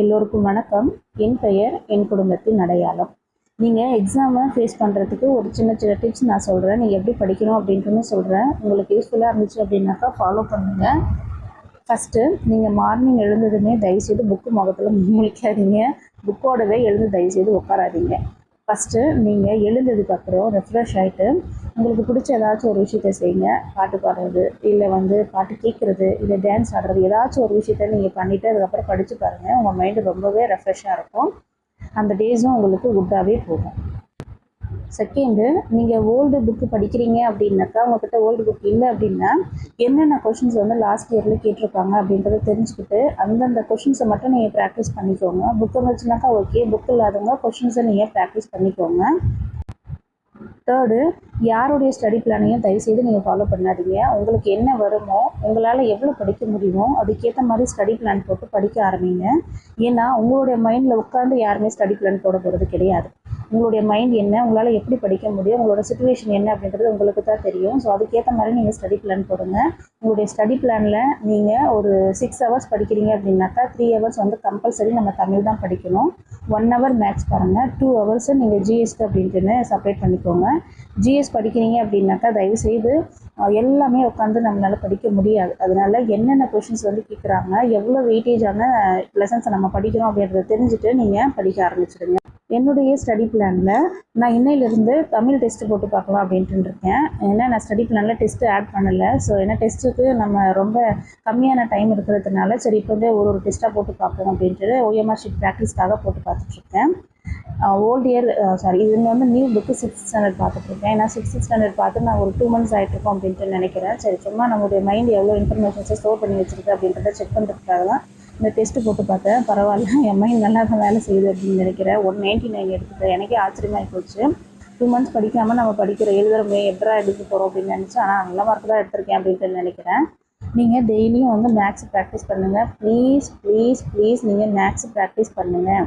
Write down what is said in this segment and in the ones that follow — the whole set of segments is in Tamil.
எல்லோருக்கும் வணக்கம். என் பெயர் என் குடும்பத்தின் அடையாளம். நீங்கள் எக்ஸாமை ஃபேஸ் பண்ணுறதுக்கு ஒரு சின்ன சின்ன டிப்ஸ் நான் சொல்கிறேன் நீங்கள் எப்படி படிக்கணும் அப்படின்ட்டுன்னு சொல்கிறேன் உங்களுக்கு யூஸ்ஃபுல்லாக இருந்துச்சு அப்படின்னாக்கா ஃபாலோ பண்ணுங்கள் ஃபஸ்ட்டு நீங்கள் மார்னிங் எழுந்ததுமே தயவுசெய்து புக்கு முகத்தில் முழிக்காதீங்க. புக்கோடவே எழுந்து தயவுசெய்து உட்காராதீங்க. ஃபஸ்ட்டு நீங்கள் எழுந்ததுக்கப்புறம் ரெஃப்ரெஷ் ஆகிட்டு உங்களுக்கு பிடிச்ச ஏதாச்சும் ஒரு விஷயத்த செய்யுங்க. பாட்டு பாடுறது இல்லை வந்து பாட்டு கேட்குறது இல்லை டான்ஸ் ஆடுறது ஏதாச்சும் ஒரு விஷயத்த நீங்கள் பண்ணிவிட்டு அதுக்கப்புறம் படித்து பாருங்கள் உங்கள் மைண்டு ரொம்பவே ரெஃப்ரெஷ்ஷாக இருக்கும். அந்த டேஸும் உங்களுக்கு குட்டாகவே போகும். செகண்டு நீங்கள் ஓல்டு புக்கு படிக்கிறீங்க அப்படின்னாக்கா உங்ககிட்ட ஓல்டு புக் இல்லை அப்படின்னா என்னென்ன கொஷின்ஸ் வந்து லாஸ்ட் இயரில் கேட்டிருக்காங்க அப்படின்றத தெரிஞ்சுக்கிட்டு அந்தந்த கொஷின்ஸை மட்டும் நீங்கள் ப்ராக்டிஸ் பண்ணிக்கோங்க. புக் இருந்துச்சுனாக்கா ஓகே புக் இல்லாதவங்க கொஷின்ஸை நீங்கள் ப்ராக்டிஸ் பண்ணிக்கோங்க. தேர்டு யாருடைய ஸ்டடி பிளானையும் தயவுசெய்து நீங்கள் ஃபாலோ பண்ணாதீங்க. உங்களுக்கு என்ன வருமோ உங்களால் எவ்வளோ படிக்க முடியுமோ அதுக்கேற்ற மாதிரி ஸ்டடி பிளான் போட்டு படிக்க ஆரம்பிங்க. ஏன்னா உங்களுடைய மைண்டில் உட்காந்து யாருமே ஸ்டடி பிளான் போட போகிறது கிடையாது. உங்களுடைய மைண்ட் என்ன உங்களால் எப்படி படிக்க முடியும் உங்களோட சுச்சுவேஷன் என்ன அப்படின்றது உங்களுக்கு தான் தெரியும். ஸோ அதுக்கேற்ற மாதிரி நீங்கள் ஸ்டடி பிளான் போடுங்க. உங்களுடைய ஸ்டடி பிளானில் நீங்கள் ஒரு சிக்ஸ் ஹவர்ஸ் படிக்கிறீங்க அப்படின்னாக்கா த்ரீ ஹவர்ஸ் வந்து கம்பல்சரி நம்ம தமிழ் தான் படிக்கணும். ஒன் ஹவர் மேக்ஸ் பாருங்கள் டூ ஹவர்ஸு நீங்கள் ஜிஎஸ்க்கு அப்படின்ட்டுன்னு செப்பரேட் பண்ணிக்கோங்க. ஜிஎஸ் படிக்கிறீங்க அப்படின்னாக்கா தயவுசெய்து எல்லாமே உட்காந்து நம்மளால் படிக்க முடியாது. அதனால என்னென்ன கொஷின்ஸ் வந்து கேட்குறாங்க எவ்வளோ வெயிட்டேஜான லெசன்ஸை நம்ம படிக்கிறோம் அப்படின்றத தெரிஞ்சுட்டு நீங்கள் படிக்க ஆரம்பிச்சிடுங்க. என்னுடைய ஸ்டடி பிளானில் நான் இன்னையிலேருந்து தமிழ் டெஸ்ட்டு போட்டு பார்க்கலாம் அப்படின்ட்டு இருக்கேன். ஏன்னா நான் ஸ்டடி பிளானில் டெஸ்ட்டு ஆட் பண்ணலை. ஸோ ஏன்னா டெஸ்ட்டுக்கு நம்ம ரொம்ப கம்மியான டைம் இருக்கிறதுனால சரி இப்போ வந்து ஒரு ஒரு டெஸ்ட்டாக போட்டு பார்ப்போம் அப்படின்ட்டு ஓஎம்ஆர் ஷீட் ப்ராக்டிஸ்க்காக போட்டு பார்த்துட்ருக்கேன் ஓல்டு இயர் சாரி இது வந்து நியூ புக்கு சிக்ஸ்த் ஸ்டாண்டர்ட் பார்த்துட்ருக்கேன் ஏன்னா சிக்ஸ்த் ஸ்டாண்டர்ட் பார்த்து நான் ஒரு டூ மந்த்ஸ் ஆகிட்ருக்கோம் அப்படின்ட்டு நினைக்கிறேன். சரி சும்மா நம்மளுடைய மைண்ட் எவ்வளோ இன்ஃபர்மேஷன்ஸை ஸ்டோர் பண்ணி வச்சுருக்கு அப்படின்றத செக் பண்ணுறதுக்காக தான் இந்த டெஸ்ட்டு போட்டு பார்த்தேன். பரவாயில்ல. என் மைண்ட் நல்லா தான் வேலை செய்யுது அப்படின்னு நினைக்கிறேன். ஒன் நைன்ட்டி நைன் எடுத்துட்டேன். எனக்கே ஆச்சரியமாகி போச்சு. டூ மந்த்ஸ் படிக்காமல் நம்ம படிக்கிற எழுதுறமே எப்படா எடுக்க போகிறோம் அப்படின்னு நினச்சேன். ஆனால் நல்ல மார்க் தான் எடுத்திருக்கேன் அப்படின்ட்டு நினைக்கிறேன். நீங்கள் டெய்லியும் வந்து மேக்ஸ் ப்ராக்டிஸ் பண்ணுங்கள் ப்ளீஸ் ப்ளீஸ் ப்ளீஸ் நீங்கள் மேக்ஸ் ப்ராக்டிஸ் பண்ணுங்கள்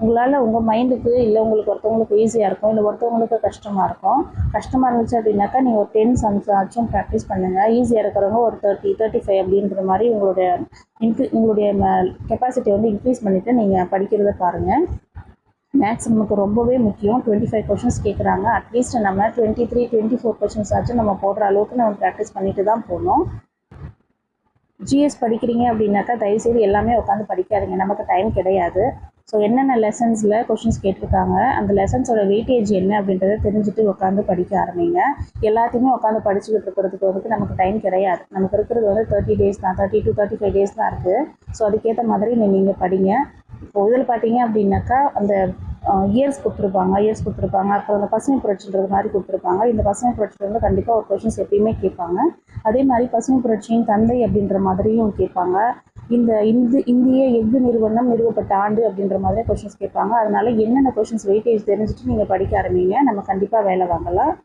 உங்களால் உங்கள் மைண்டுக்கு இல்லை உங்களுக்கு ஒருத்தவங்களுக்கு ஈஸியாக இருக்கும் இல்லை ஒருத்தவங்களுக்கு கஷ்டமாக இருக்கும். கஷ்டமாக இருந்துச்சு அப்படின்னாக்கா நீங்கள் ஒரு டென் சம்ஸ் ஆச்சும் ப்ராக்டிஸ் பண்ணுங்கள் ஈஸியாக இருக்கிறவங்க ஒரு தேர்ட்டி தேர்ட்டி ஃபைவ் அப்படின்ற மாதிரி உங்களுடைய இன்க்ரீ உங்களுடைய கெப்பாசிட்டி வந்து இன்க்ரீஸ் பண்ணிவிட்டு நீங்கள் படிக்கிறத பாருங்கள் மேக்ஸ் நமக்கு ரொம்பவே முக்கியம். டுவெண்ட்டி ஃபைவ் கொஷின்ஸ் கேட்குறாங்க அட்லீஸ்ட் நம்ம twenty three twenty four questions ஆச்சும் நம்ம போடுற அளவுக்கு நம்ம ப்ராக்டிஸ் பண்ணிட்டு தான் போகணும். ஜிஎஸ் படிக்கிறீங்க அப்படின்னாக்கா தயவுசெய்து எல்லாமே உட்காந்து படிக்காதீங்க. நமக்கு டைம் கிடையாது. ஸோ என்னென்ன லெசன்ஸில் கொஷின்ஸ் கேட்டிருக்காங்க அந்த லெசன்ஸோட வெயிட்டேஜ் என்ன அப்படின்றத தெரிஞ்சுட்டு உட்காந்து படிக்க ஆரம்பிங்க. எல்லாத்தையுமே உட்காந்து படிச்சுக்கிட்டு இருக்கிறதுக்கு வந்துட்டு நமக்கு டைம் கிடையாது. நமக்கு இருக்கிறது வந்து தேர்ட்டி டேஸ் தான். Thirty two thirty five days தான் இருக்குது ஸோ அதுக்கேற்ற மாதிரி நீங்கள் படிங்க. இப்போ இதில் பார்த்தீங்க அப்படின்னாக்கா அந்த இயர்ஸ் கொடுத்துருப்பாங்க. இயர்ஸ் கொடுத்துருப்பாங்க. அப்புறம் அந்த பசுமை புரட்சின்றது மாதிரி கொடுத்துருப்பாங்க. இந்த பசுமை புரட்சியில் வந்து கண்டிப்பாக ஒரு கொஷின்ஸ் எப்பயுமே கேட்பாங்க. அதே மாதிரி பசுமை புரட்சியின் தந்தை அப்படின்ற மாதிரியும் கேட்பாங்க. இந்த இந்து இந்திய எஃகு நிறுவனம் நிறுவப்பட்ட ஆண்டு அப்படின்ற மாதிரி கொஷின்ஸ் கேட்பாங்க. அதனால என்னென்ன கொஷின்ஸ் வெயிட்டேஜ் தெரிஞ்சுட்டு நீங்கள் படிக்க ஆரம்பிங்க. நம்ம கண்டிப்பாக வேலை வாங்கலாம்.